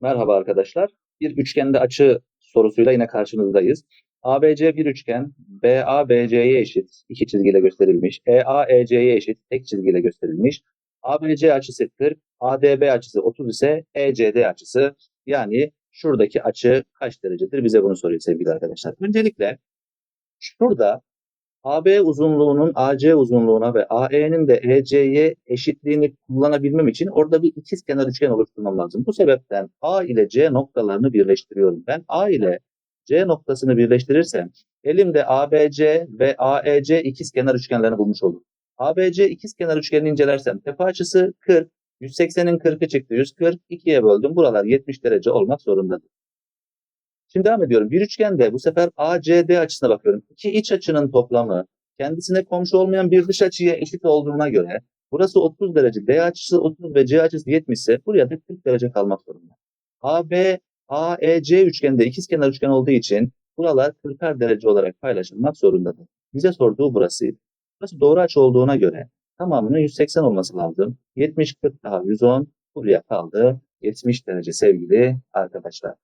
Merhaba arkadaşlar. Bir üçgende açı sorusuyla yine karşınızdayız. ABC bir üçgen, BA BC'ye eşit, iki çizgiyle gösterilmiş. EA EC'ye eşit, tek çizgiyle gösterilmiş. ABC açısı 40, ADB açısı 30 ise ECD açısı yani şuradaki açı kaç derecedir? Bize bunu soruyor sevgili arkadaşlar. Öncelikle şurada AB uzunluğunun AC uzunluğuna ve AE'nin de EC'ye eşitliğini kullanabilmem için orada bir ikizkenar üçgen oluşturmam lazım. Bu sebepten A ile C noktalarını birleştiriyorum. Ben A ile C noktasını birleştirirsem elimde ABC ve AEC ikizkenar üçgenlerini bulmuş olurum. ABC ikizkenar üçgenini incelersem tepe açısı 40, 180'in 40'ı çıktı 140, 2'ye böldüm. Buralar 70 derece olmak zorundadır. Şimdi devam ediyorum. Bir üçgende bu sefer ACD açısına bakıyorum. İki iç açının toplamı kendisine komşu olmayan bir dış açıya eşit olduğuna göre burası 30 derece, D açısı 30 ve C açısı 70 ise buraya da 40 derece kalmak zorunda. AB, AEC üçgende ikizkenar üçgen olduğu için buralar 40'ar derece olarak paylaşılmak zorundadır. Bize sorduğu burasıydı. Burası doğru açı olduğuna göre tamamının 180 olması lazım. 70, 40 daha 110. Buraya kaldı 70 derece sevgili arkadaşlar.